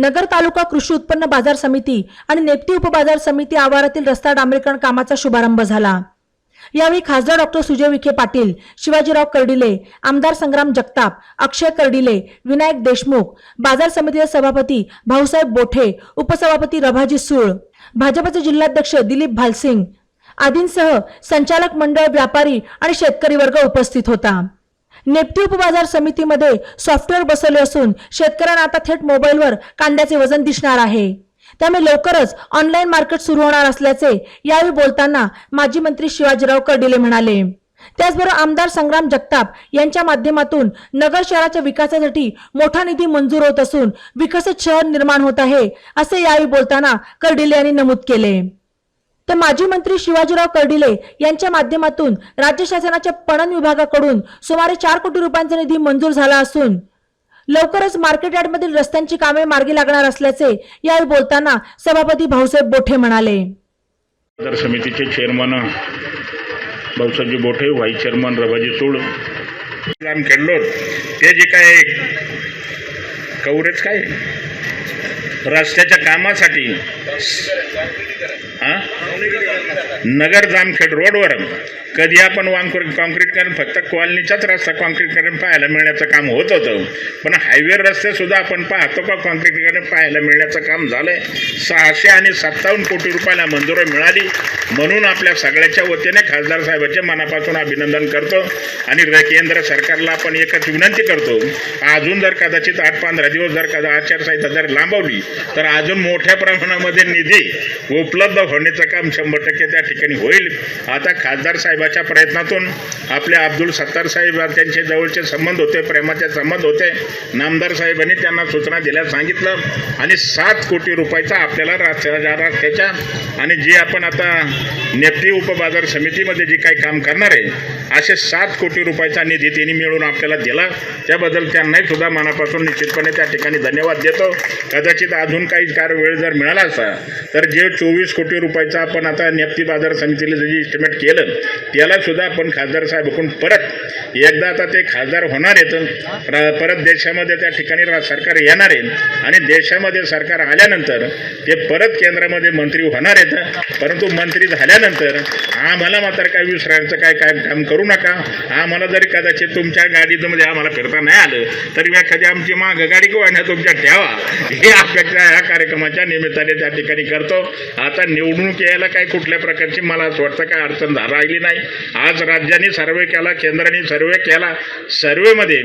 नगर तालुका कृषी उत्पन्न बाजार समिती आणि नेप्ती उपबाजार समिती आवारातील रस्ता डांबरीकरण कामाचा शुभारंभ झाला. यावेळी खासदार डॉक्टर सुजय विखे पाटील शिवाजीराव कर्डिले आमदार संग्राम जगताप अक्षय कर्डिले विनायक देशमुख बाजार समितीचे सभापती भाऊसाहेब बोठे उपसभापती रभाजी सूळ भाजपचे जिल्हाध्यक्ष दिलीप भालसिंग आदींसह संचालक मंडळ व्यापारी आणि शेतकरी वर्ग उपस्थित होता. नेपटी उपबाजार समितीमध्ये सॉफ्टवेअर बसवले असून शेतकऱ्यांना आता थेट मोबाईलवर कांद्याचे वजन दिसणार आहे. त्यामुळे लवकरच ऑनलाईन मार्केट सुरू होणार असल्याचे यावेळी बोलताना माजी मंत्री शिवाजीराव कर्डिले म्हणाले. त्याचबरोबर आमदार संग्राम जगताप यांच्या माध्यमातून नगर शहराच्या विकासासाठी मोठा निधी मंजूर होत असून विकसित शहर निर्माण होत आहे असे यावेळी बोलताना कर्डिले यांनी नमूद केले. तर माजी मंत्री शिवाजीराव कर्डिले यांच्या माध्यमातून राज्य शासनाच्या पणन विभागाकडून सुमारे चार कोटी रुपयांचा निधी मंजूर झाला असून लवकरच मार्केट यार्डमधील रस्त्यांची कामे मार्गी लागणार असल्याचे यावेळी बोलताना सभापती भाऊसाहेब बोठे म्हणाले. बाजार समितीचे chairman Bhausaji Bothe vice chairman Rabaji Chud Ram Khedlor ते जे काय कवरेज काय? रस्त्याच्या कामासाठी हा? नगर जामखेड रोडवर. कधी आपण वांकुर कॉन्क्रीट करून फक्त कॉलनीचाच रस्ता कॉन्क्रीट करून पाहायला मिळण्याचं काम होत होतं. पण हायवे रस्ते सुद्धा आपण पाहतो का कॉन्क्रीट करून पाहायला मिळण्याचं काम झालंय. सहाशे आणि सत्तावन्न कोटी रुपयाला मंजुरी मिळाली. म्हणून आपल्या सगळ्याच्या वतीने खासदार साहेबांचे मनापासून अभिनंदन करतो आणि केंद्र सरकारला आपण एकच विनंती करतो. अजून जर कदाचित आठ पंधरा दिवस जर कदा आचारसंहिता जर लांबवली तर अजून मोठ्या प्रमाणामध्ये निधी उपलब्ध होण्याचं काम शंभर टक्के त्या ठिकाणी होईल. आता खासदार साहेबाच्या प्रयत्नातून आपले अब्दुल सत्तार साहेब त्यांचे जवळचे संबंध होते प्रेमाचे संबंध होते. नामदार साहेबांनी त्यांना सूचना दिल्या सांगितलं. आणि सात कोटी रुपयाचा आपल्याला रस्त्याच्या आणि जे आपण आता नेफ्टी उपबाजार समितीमध्ये जे काही काम करणार आहे असे सात कोटी रुपयाचा निधी त्यांनी मिळून आपल्याला दिला. त्याबद्दल त्यांनाही सुद्धा मनापासून निश्चितपणे त्या ठिकाणी धन्यवाद देतो. कदाचित अजून काही कार वेळ जर मिळाला असता तर जे चोवीस कोटी रुपयाचा आपण आता नेप्ती बाजार समितीला जे इस्टिमेट केलं त्याला सुद्धा आपण खासदार साहेबाकडून परत एकदा आता ते खासदार होणार आहेत परत देशामध्ये त्या ठिकाणी सरकार येणार आहे आणि देशामध्ये सरकार आल्यानंतर ते परत केंद्रामध्ये मंत्री होणार आहेत. परंतु मंत्री झाल्यानंतर आम्हाला मात्र काय विसरायचं काय काय काम करू नका. आम्हाला जरी कदाचित तुमच्या गाडीमध्ये आम्हाला फिरता नाही आलं तरी एखादी आमची माग गाडी किंवा तुमच्या ठेवा. हे अपेक्षा ह्या कार्यक्रमाच्या निमित्ताने त्या ठिकाणी करतो. आता निवडणूक यायला काय कुठल्या प्रकारची मला असं वाटतं काय अडचण झा- राहिली नाही. आज राज्याने सर्वे केला केंद्राने सर्वे केला. सर्वेमध्ये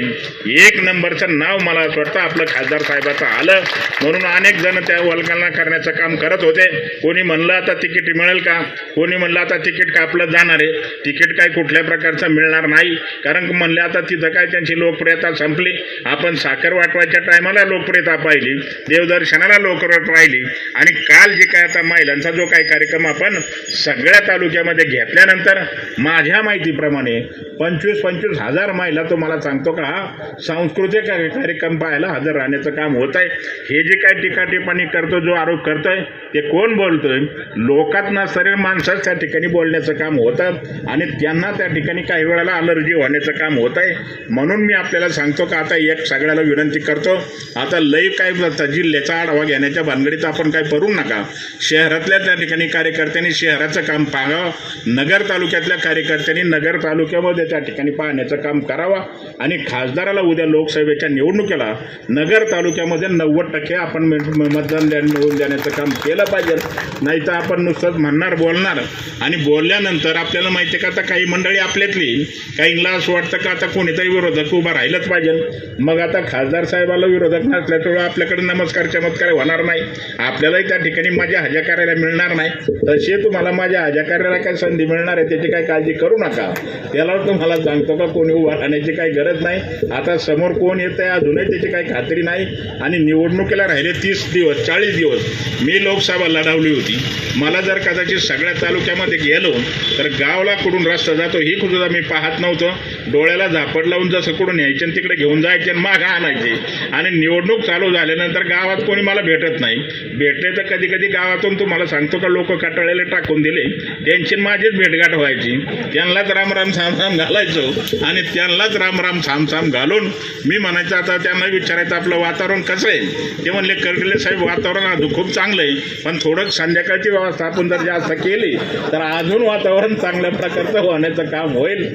एक नंबरचं नाव मला असं वाटतं आपलं खासदार साहेबाचं आलं. म्हणून अनेक जण त्या वल्गना करण्याचं काम करत होते. कोणी म्हणलं आता तिकीट मिळेल का? कोणी म्हणलं आता तिकीट कापलं जाणार आहे. तिकीट काय कुठल्या प्रकारचं मिळणार नाही. कारण म्हणलं आता तिथं काय त्यांची लोकप्रियता संपली. आपण साखर वाटवायच्या टायमाला लोकप्रियता पाहिली. देवदर्शनाला लोकप्रियता राहिली. आणि काल जे काय आता महिलांचा जो काही कार्यक्रम आपण सगळ्या तालुक्यामध्ये घेतल्यानंतर माझ्या माहितीप्रमाणे पंचवीस पंचवीस हजार महिला मला सांगतो का हा सांस्कृतिक कार्यक्रम पाहायला हजर राहण्याचं काम होत आहे. हे जे काय टीकाटिपाणी करतो जो आरोप करतोय ते कोण बोलतोय? लोकात शरीर माणसाच त्या ठिकाणी बोलण्याचं काम होतं आणि त्यांना त्या ठिकाणी काही वेळेला अलर्जी होण्याचं काम होत आहे. म्हणून मी आपल्याला सांगतो का आता एक सगळ्याला विनंती करतो आता लई काय जिल्ह्याचा आढावा घेण्याच्या भानगडीत आपण काय करू नका. शहरातल्या त्या ठिकाणी कार्यकर्त्यांनी शहराचं काम पाहावं नगर तालुक्यातल्या कार्यकर्त्यांनी नगर तालुक्यामध्ये त्या ठिकाणी पाहण्याचं काम करावं आणि खासदाराला उद्या लोकसभेच्या निवडणुकीला नगर तालुक्यामध्ये नव्वद टक्के आपण मतदान द्या मिळवून देण्याचं काम केलं पाहिजे. नाही तर आपण नुसतंच म्हणणार बोलणार आणि बोलल्यानंतर आपल्याला माहिती का आता काही मंडळी आपल्यातली काहींना असं वाटतं का आता कोणीतरी विरोधक उभा राहिलंच पाहिजे. मग आता खासदार साहेबाला विरोधक नसल्यामुळे आपल्याकडे नमस्कार चमत्कार होणार नाही. आपल्यालाही त्या ठिकाणी माझ्या हजा करायला मिळणार नाही. तसे तुम्हाला माझ्या हजा काय संधी मिळणार आहे त्याची काही काळजी करू नका. त्याला तुम्हाला सांगतो का कोणी उभा राहण्याची काही गरज नाही. आता समोर कोण येत आहे अजूनही त्याची काही खात्री नाही. आणि निवडणुकीला राहिले तीस दिवस चाळीस दिवस मी लोकसभा लढवली होती. मला जर कदाचित सगळ्या तालुक्यामध्ये गेलो तर गावला कुठून रस्ता जातो ही सुद्धा मी पाहत नव्हतं. डोळ्याला झापड लावून जसं कुठून यायचे तिकडे घेऊन जायचे आणि मागं आणायचे. आणि निवडणूक चालू झाल्यानंतर गावात कोणी मला भेटत नाही. भेटले तर कधी कधी गावातून तुम्हाला सांगतो सांगतो लोक कटाळ्याला टाकून दिले. त्यांची माझीच भेटघाट व्हायची. त्यांनाच रामराम सामसाम घालायचो आणि त्यांनाच रामराम सामसाम घालून मी म्हणायचं आता त्यांना विचारायचं आपलं वातावरण कसं आहे? ते म्हणले करगिले साहेब वातावरण अजून खूप चांगलं आहे. पण थोडं संध्याकाळची व्यवस्था आपण जर जास्त केली तर अजून वातावरण चांगल्या प्रकारचं होण्याचं काम होईल.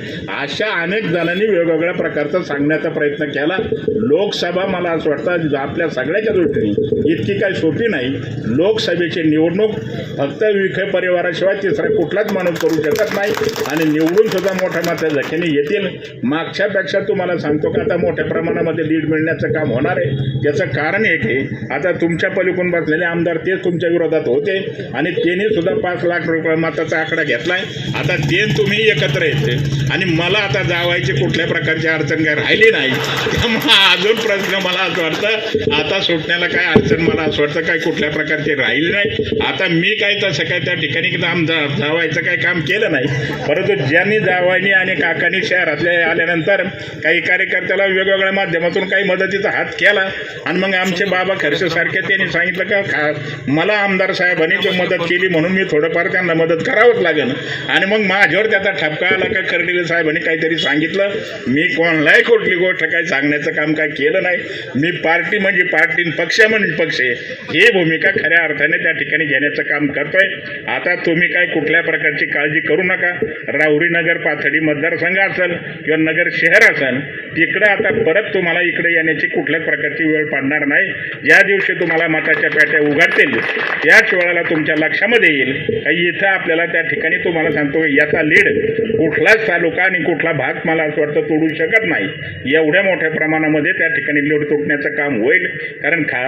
अशा अनेक जणांनी वेगवेगळ्या प्रकारचं सांगण्याचा प्रयत्न केला. लोकसभा मला असं वाटतं आपल्या सगळ्याच्या दृष्टीने इतकी काही सोपी नाही. लोकसभेची निवडणूक फक्त विखे परिवाराशिवाय तिसरा कुठलाच माणूस करू शकत नाही. आणि निवडून सुद्धा मोठ्या मात्रा जखीने येतील. मागच्यापेक्षा तुम्हाला सांगतो का आता मोठ्या प्रमाणामध्ये लीड मिळण्याचं काम होणार आहे. त्याचं कारण एक आहे आता तुमच्या पलीकडून बसलेले आमदार तेच तुमच्या विरोधात होते. आणि त्यांनी सुद्धा पाच लाख रुपये मताचा आकडा घेतलाय. आता ते तुम्ही एकत्र येते. आणि मला आता जावायची कुठल्या प्रकारची अडचण काय राहिली नाही. त्यामुळे अजून प्रश्न मला असं वाटतं आता सुटण्याला काय अडचण मला असं वाटतं काय कुठल्या प्रकारची राहिली नाही. आता मी काय तसं काय त्या ठिकाणी आम जावायचं काही काम केलं नाही. परंतु ज्यांनी जावायनी आणि काकांनी शहरातल्या आल्यानंतर काही कार्यकर्त्याला वेगवेगळ्या माध्यमातून काही मदतीचा हात केला. आणि मग आमचे बाबा खर्च त्यांनी सांगितलं का खा मला आमदार साहेबांनी जो मदत केली म्हणून मी थोडंफार त्यांना मदत करावंच लागेल. आणि मग माझ्यावर त्याचा ठपका आला का कर्डिले साहेबांनी काहीतरी सांगितलं. मी कोणालाही कुठली गोष्ट काही सांगण्याचं काम काय केलं नाही. मी पार्टी म्हणजे पार्टी पक्ष म्हणजे पक्ष ही भूमिका खऱ्या अर्थाने त्या ठिकाणी घेण्याचं काम करतोय. आता तुम्ही काय कुठल्या प्रकारची काळजी करू नका. राहुरी नगर पाथडी मतदारसंघ असेल किंवा नगर शहर असेल तिकडं आता परत तुम्हाला इकडे येण्याची कुठल्याच प्रकारची वेळ पडणार नाही. ज्या दिवशी तुम्हाला मताच्या पेट्या उघडतील. त्याच वेळेला तुमच्या लक्षामध्ये येईल. इथं आपल्याला त्या ठिकाणी तुम्हाला सांगतो याचा लीड कुठलाच तालुका आणि कुठला भाग मला असं वाटतं तोडू शकत नाही. एवढ्या मोठ्या प्रमाणामध्ये त्या ठिकाणी लीड तुटण्याचं काम होईल. कारण खा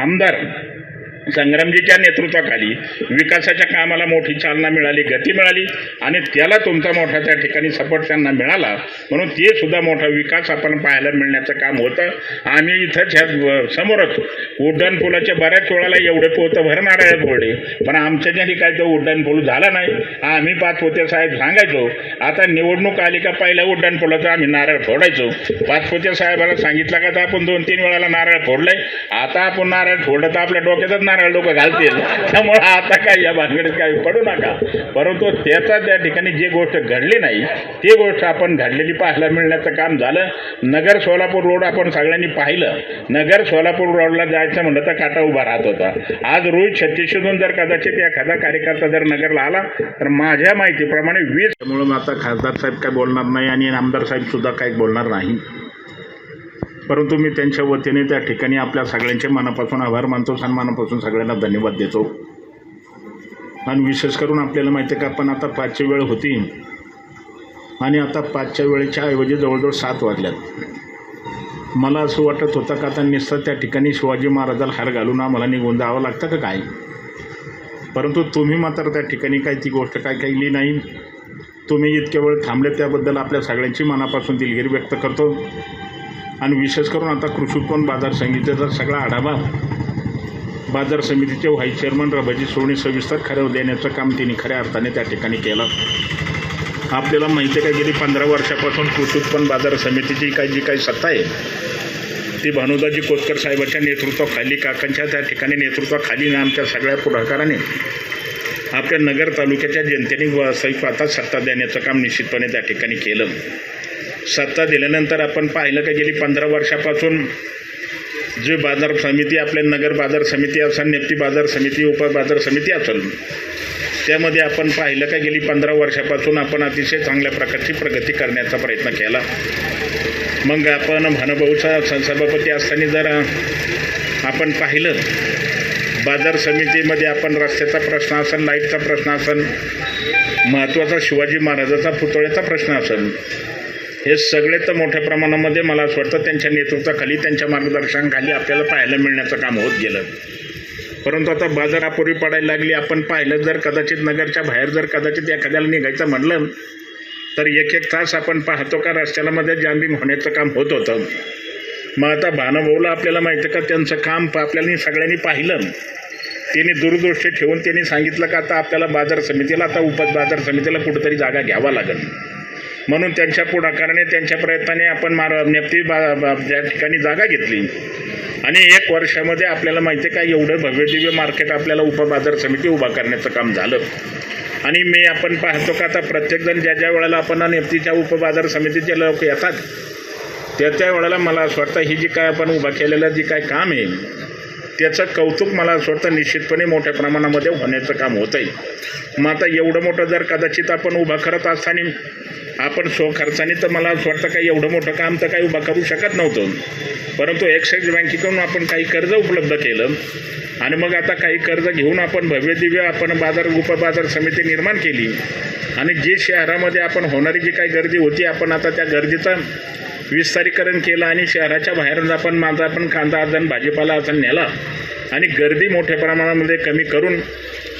आमदार संग्रामजीच्या नेतृत्वाखाली विकासाच्या कामाला मोठी चालना मिळाली गती मिळाली आणि त्याला तुमचा मोठा त्या ठिकाणी सपोर्ट त्यांना मिळाला. म्हणून ते सुद्धा मोठा विकास आपण पाहायला मिळण्याचं काम होतं. आम्ही इथंच ह्या समोरच उड्डाण पुलाच्या बऱ्याच वेळाला एवढे पोतं भरणार आहे बोर्डे पण आमच्या ज्या ठिकाणी तो उड्डाण पूल झाला नाही आम्ही पाच होते साहेब सांगायचो आता निवडणूक आली का पहिल्या उड्डाण पुलाचा आम्ही नारळ फोडायचो. पाचपोच्या साहेबाला सांगितलं का तर आपण दोन तीन वेळाला नारळ फोडलंय आता आपण नारळ फोडलं तर आपल्या डोक्यातच नारळ लोक घालतील. त्यामुळं आता काय या भानगडीत काही पडू नका. परंतु त्याचा त्या ठिकाणी जी गोष्ट घडली नाही ती गोष्ट आपण घडलेली पाहायला मिळण्याचं काम झालं. नगर सोलापूर रोड आपण सगळ्यांनी पाहिलं. नगर सोलापूर रोडला जायचं म्हणलं तर काटा उभा राहत होता. आज रोहित छत्तीसशेतून जर कदाचित एखादा कार्यकर्ता जर नगरला आला तर माझ्या माहितीप्रमाणे वीस त्यामुळं आता खासदार साहेब काय बोलणार नाही आणि आमदार साहेब सुद्धा काही बोलणार नाही. परंतु मी त्यांच्या वतीने त्या ठिकाणी आपल्या सगळ्यांचे मनापासून आभार मानतो सन्मानापासून सगळ्यांना धन्यवाद देतो. आणि विशेष करून आपल्याला माहिती आहे का आपण आता पाचची वेळ होती. आणि आता पाचच्या वेळेच्या ऐवजी जवळजवळ सात वाजल्यात. मला असं वाटत होतं का आता निसतं त्या ठिकाणी शिवाजी महाराजाला हार घालून आम्हाला निघून जावं लागतं का काय? परंतु तुम्ही मात्र त्या ठिकाणी काही ती गोष्ट काय केली नाही? तुम्ही इतक्या वेळ थांबले त्याबद्दल आपल्या सगळ्यांची मनापासून दिलगिरी व्यक्त करतो. आणि विशेष करून आता कृषी उत्पन्न बाजार समितीचा सगळा आढावा बाजार समितीचे व्हाईस चेअरमन रबाजी सोने सविस्तर खरं देण्याचं काम त्यांनी खऱ्या अर्थाने त्या ठिकाणी केलं. आपल्याला माहिती आहे का गेली पंधरा वर्षापासून कृषी उत्पन्न बाजार समितीची काही जी काही सत्ता आहे ती भानुदाजी कोतकर साहेबांच्या नेतृत्वाखाली काकांच्या त्या ठिकाणी नेतृत्वाखाली आमच्या सगळ्या पुढाकाराने आपल्या नगर तालुक्याच्या जनतेने स्वयंपाकात सत्ता देण्याचं काम निश्चितपणे त्या ठिकाणी केलं. सत्ता दिल्यानंतर आपण पाहिलं का गेली पंधरा वर्षापासून जे बाजार समिती आपले नगर बाजार समिती असेल नेप्ती बाजार समिती उप बाजार समिती असेल त्यामध्ये आपण पाहिलं का गेली पंधरा वर्षापासून आपण अतिशय चांगल्या प्रकारची प्रगती करण्याचा प्रयत्न केला. मग आपण भानुभाऊचा स- सभापती असताना जर आपण पाहिलं बाजार समितीमध्ये आपण रस्त्याचा प्रश्न असेल लाईटचा प्रश्न असेल महत्त्वाचा शिवाजी महाराजाचा पुतळ्याचा प्रश्न असेल हे सगळे तर मोठ्या प्रमाणामध्ये मला असं वाटतं त्यांच्या नेतृत्वाखाली त्यांच्या मार्गदर्शनाखाली आपल्याला पाहायला मिळण्याचं काम होत गेलं. परंतु आता बाजारापूर्वी पडायला लागली. आपण पाहिलं जर कदाचित नगरच्या बाहेर जर कदाचित एखाद्याला निघायचं म्हणलं तर एक एक तास आपण पाहतो का रस्त्याला मध्ये जांबिंग होण्याचं काम होत होतं. मग आता भानुभाऊला आपल्याला माहिती का त्यांचं काम पा- आपल्याला सगळ्यांनी पाहिलं. त्यांनी दूरदृष्टी ठेवून त्यांनी सांगितलं का आता आपल्याला बाजार समितीला आता उपज बाजार समितीला कुठेतरी जागा घ्यावा लागेल. म्हणून त्यांच्या पुढाकाराने त्यांच्या प्रयत्नाने आपण मार नेप्ती बा बा- ज्या ठिकाणी जागा घेतली. आणि एक वर्षामध्ये आपल्याला माहिती आहे का एवढं भव्यदिव्य मार्केट आपल्याला उपबाजार समिती उभा करण्याचं काम झालं. आणि मी आपण पाहतो का आता प्रत्येकजण ज्या ज्या वेळेला आपण नेप्तीच्या उपबाजार समितीचे लोक येतात त्या त्या वेळेला मला असं वाटतं ही जी काय आपण उभा केलेलं जी काय काम आहे त्याचं कौतुक मला असं वाटतं निश्चितपणे मोठ्या प्रमाणामध्ये होण्याचं काम होत आहे मग आता एवढं मोठं जर कदाचित आपण उभा करत असताना आपण स्वखर्चाने तर मला असं वाटतं काही एवढं मोठं काम तर काही उभा करू शकत नव्हतं. परंतु एक्साईज बँकेकडून आपण काही कर्ज उपलब्ध केलं आणि मग आता काही कर्ज घेऊन आपण भव्य दिव्य आपण बाजार उपबाजार समिती निर्माण केली. आणि जी शहरामध्ये आपण होणारी जी काही गर्दी होती आपण आता त्या गर्दीचा विस्तारीकरण केलं आणि शहराच्या बाहेरून आपण माझा आपण कांदा आजन भाजीपाला आजन नेला. आणि गर्दी मोठ्या प्रमाणामध्ये कमी करून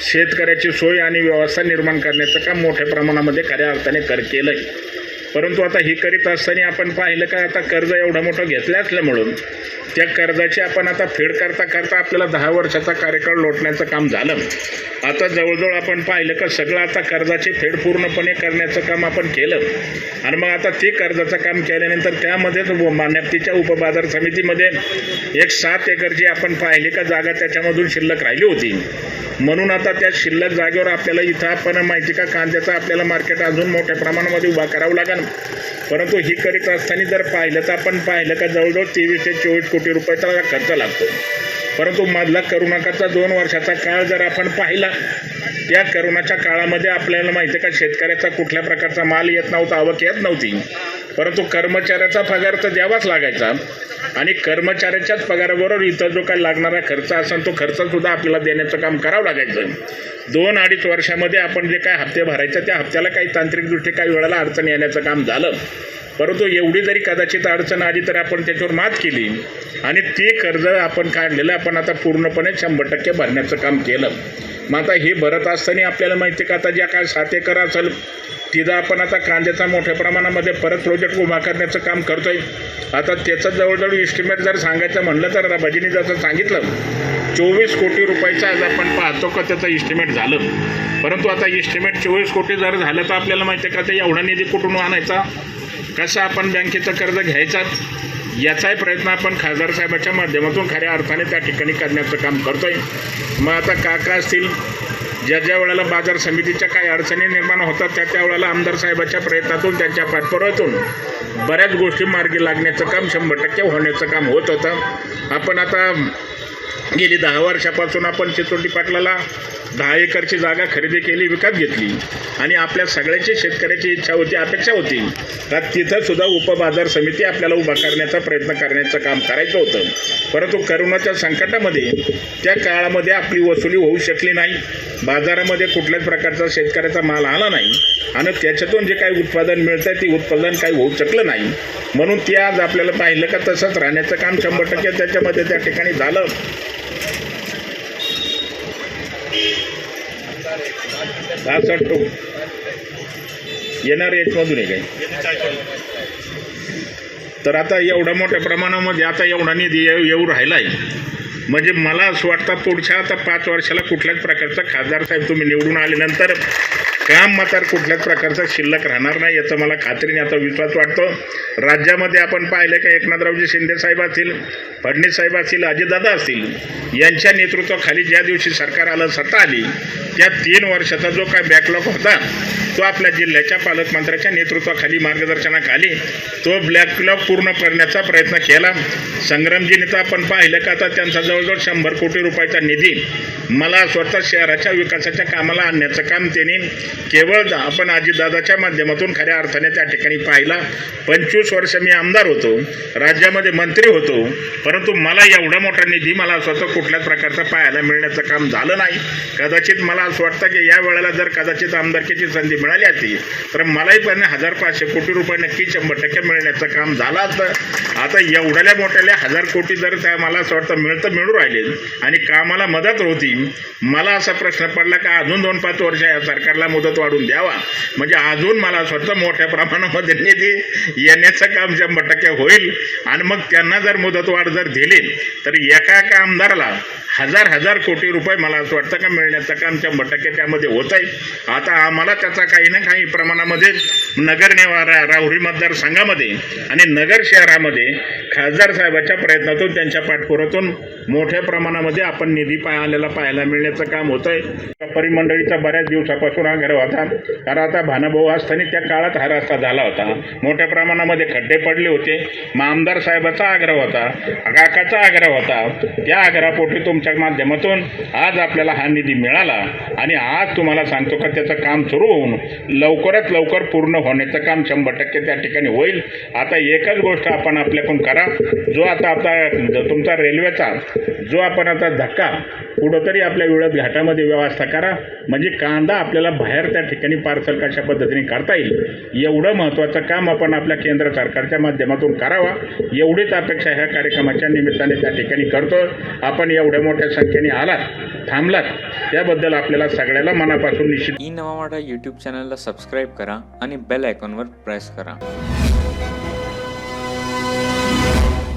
शेतकऱ्याची सोय आणि व्यवस्था निर्माण करण्याचं काम मोठ्या प्रमाणामध्ये खऱ्या अर्थाने कर केलं आहे परंतु आता हे करीत असताना आपण पाहिलं का आता कर्ज एवढं मोठं घेतलं असलं म्हणून त्या कर्जाची आपण आता फेड करता करता आपल्याला दहा वर्षाचा कार्यकाळ लोटण्याचं काम झालं. आता जवळजवळ आपण पाहिलं का सगळं आता कर्जाची फेड पूर्णपणे करण्याचं काम आपण केलं. आणि मग आता ते कर्जाचं काम केल्यानंतर त्यामध्येच व- उपबाजार समितीमध्ये एक सात एकरची आपण पाहिली का जागा त्याच्यामधून शिल्लक राहिली होती. म्हणून आता त्या शिल्लक जागेवर आपल्याला इथं आपण माहिती का कांद्याचं आपल्याला मार्केट अजून मोठ्या प्रमाणामध्ये उभा करावं लागेल. परंतु ही करीत असताना जर पाहिलं तर आपण पाहिलं का जवळजवळ तेवीस ते चोवीस कोटी रुपयाचा खर्च लागतो. परंतु मधला करोनाकाचा दोन वर्षाचा काळ जर आपण पाहिला त्या करोनाच्या काळामध्ये आपल्याला माहिती आहे का शेतकऱ्याचा कुठल्या प्रकारचा माल येत नव्हता आवक येत नव्हती. परंतु कर्मचाऱ्याचा पगार तर द्यावाच लागायचा. आणि कर्मचाऱ्याच्याच पगाराबरोबर इतर जो काही लागणारा खर्च असेल तो खर्चसुद्धा आपल्याला देण्याचं काम करावं लागायचं. दोन अडीच वर्षामध्ये आपण जे काय हप्ते भरायचे त्या हप्त्याला काही तांत्रिकदृष्ट्या काही वेळेला अडचण येण्याचं काम झालं. परंतु एवढी जरी कदाचित अडचण आली तर आपण त्याच्यावर मात केली. आणि ते कर्ज आपण काढलेलं आपण आता पूर्णपणे शंभर टक्के भरण्याचं काम केलं. मग आता हे भरत असताना आपल्याला माहिती आहे का आता ज्या काय सात एकर असेल तिथं आपण आता कांद्याचा मोठ्या प्रमाणामध्ये परत प्रोजेक्ट उभा करण्याचं काम करतोय. आता त्याचं जवळजवळ इस्टिमेट जर सांगायचं म्हणलं तर भजनी जसं सांगितलं चोवीस कोटी रुपयाचं आज आपण पाहतो का त्याचं इस्टिमेट झालं. परंतु आता इस्टिमेट चोवीस कोटी जर झालं तर आपल्याला माहिती आहे का ते एवढा निधी कुठून आणायचा? कसं आपण बँकेचं कर्ज घ्यायचा? याचाही प्रयत्न आपण खासदार साहेबाच्या माध्यमातून खऱ्या अर्थाने त्या ठिकाणी करण्याचं काम करतोय. मग आता काका असतील ज्या ज्या वेळेला बाजार समितीच्या काही अडचणी निर्माण होतात त्या त्या वेळेला आमदार साहेबाच्या प्रयत्नातून त्यांच्या पाठपुरातून बऱ्याच गोष्टी मार्गी लागण्याचं काम शंभर टक्के होण्याचं काम होत होतं. आपण आता गेली दहा वर्षापासून आपण चिचोटी पाटलाला दहा एकरची जागा खरेदी केली विकत घेतली. आणि आपल्या सगळ्याची शेतकऱ्याची इच्छा होती अपेक्षा होती. का तिथं सुद्धा उपबाजार समिती आपल्याला उभा करण्याचा प्रयत्न करण्याचं काम करायचं होतं. परंतु करोनाच्या संकटामध्ये त्या काळामध्ये आपली वसुली होऊ शकली नाही. बाजारामध्ये कुठल्याच प्रकारचा शेतकऱ्याचा माल आला नाही. आणि त्याच्यातून जे काही उत्पादन मिळतं ते उत्पादन काही होऊ शकलं नाही. म्हणून ते आज आपल्याला पाहिलं का तसंच राहण्याचं काम शंभर टक्के त्याच्यामध्ये त्या ठिकाणी झालं. सहासष्ट येणार याच्यामधून आहे. काही तर आता एवढ्या मोठ्या प्रमाणामध्ये आता एवढा निधी येऊ येऊ राहिला आहे म्हणजे मला असं वाटतं पुढच्या आता पाच वर्षाला कुठल्याच प्रकारचा खासदार साहेब तुम्ही निवडून आल्यानंतर काम मात्र कुठल्याच प्रकारचा शिल्लक राहणार नाही याचा मला खात्रीने आता विश्वास वाटतो. राज्यामध्ये आपण पाहिलं का एकनाथरावजी शिंदे साहेब असतील फडणवीस साहेब असतील अजितदादा असतील यांच्या नेतृत्वाखाली ज्या दिवशी सरकार आलं सत्ता आली त्या तीन वर्षाचा जो काय बॅकलॉग होता तो आपल्या जिल्ह्याच्या पालकमंत्र्याच्या नेतृत्वाखाली मार्गदर्शनाखाली तो ब्लॅकलॉग पूर्ण करण्याचा प्रयत्न केला. संग्रामजीने तर आपण पाहिलं का आता त्यांचा जवळजवळ शंभर कोटी रुपयाचा निधी मला स्वतः शहराच्या विकासाच्या कामाला आणण्याचं काम त्यांनी केवळ आपण अजितदादाच्या माध्यमातून खऱ्या अर्थाने त्या ठिकाणी पाहिला. पंचवीस वर्ष मी आमदार होतो. राज्यामध्ये मंत्री होतो. परंतु मला एवढा मोठा निधी मला स्वतः कुठल्याच प्रकारचा पाहायला मिळण्याचं काम झालं नाही. कदाचित मला असं वाटतं की या वेळेला जर कदाचित आमदारकीची संधी मिळाली असती तर मलाही पण हजार पाचशे कोटी रुपये नक्की शंभर टक्के मिळण्याचं काम झालं असतं. आता एवढ्याल्या मोठ्याल्या हजार कोटी जर त्या मला असं वाटतं मिळतं मिळू राहिले आणि कामाला मदत होती मला असा प्रश्न पडला का अजून दोन पाच वर्ष या सरकारला मुदत मुदत वाढून द्यावा. म्हणजे अजून मला असं वाटतं मोठ्या प्रमाणामध्ये निधी येण्याचं काम शंभर टक्के होईल. आणि मग त्यांना जर मुदतवाढ जर दिली तर एका एका आमदाराला हजार हजार कोटी रुपये मला असं वाटतं का मिळण्याचं काम शंभर टक्के त्यामध्ये होत आहे आता आम्हाला त्याचा काही ना काही प्रमाणामध्ये नगर नेवारा राहुरी मतदारसंघामध्ये आणि नगर शहरामध्ये खासदार साहेबाच्या प्रयत्नातून त्यांच्या पाठपुरातून मोठ्या प्रमाणामध्ये आपण निधी पाय आलेला पाहायला मिळण्याचं काम होत आहे परिमंडळीचा बऱ्याच दिवसापासून आग्रह होता. कारण आता भानुभाऊ असताना त्या काळात हा रस्ता झाला होता. मोठ्या प्रमाणामध्ये खड्डे पडले होते. मग आमदार साहेबाचा आग्रह होता. काकाचा आग्रह होता. त्या आग्रहापोटी तुमच्या माध्यमातून आज आपल्याला हा निधी मिळाला. आणि आज तुम्हाला सांगतो का त्याचं काम सुरू होऊन लवकरात लवकर पूर्ण होण्याचं काम शंभर टक्के त्या ठिकाणी होईल. आता एकच गोष्ट आपण आपल्याकडून करा. जो आता आता तुमचा रेल्वेचा जो आपण आता धक्का कुठंतरी आपल्या वेळात घाटामध्ये व्यवस्था करा. म्हणजे कांदा आपल्याला बाहेर त्या ठिकाणी पार्सल कशा पद्धतीने करता येईल एवढं महत्त्वाचं काम आपण आपल्या केंद्र सरकारच्या माध्यमातून करावा. एवढीच अपेक्षा ह्या कार्यक्रमाच्या निमित्ताने त्या ठिकाणी करतो आपण एवढ्या मोठ्या संख्येने आलात थांबलात त्याबद्दल आपल्याला सगळ्याला मनापासून निश्चित ई नवा मराठा यूट्यूब चॅनलला सबस्क्राईब करा आणि बेल आयकॉनवर प्रेस करा.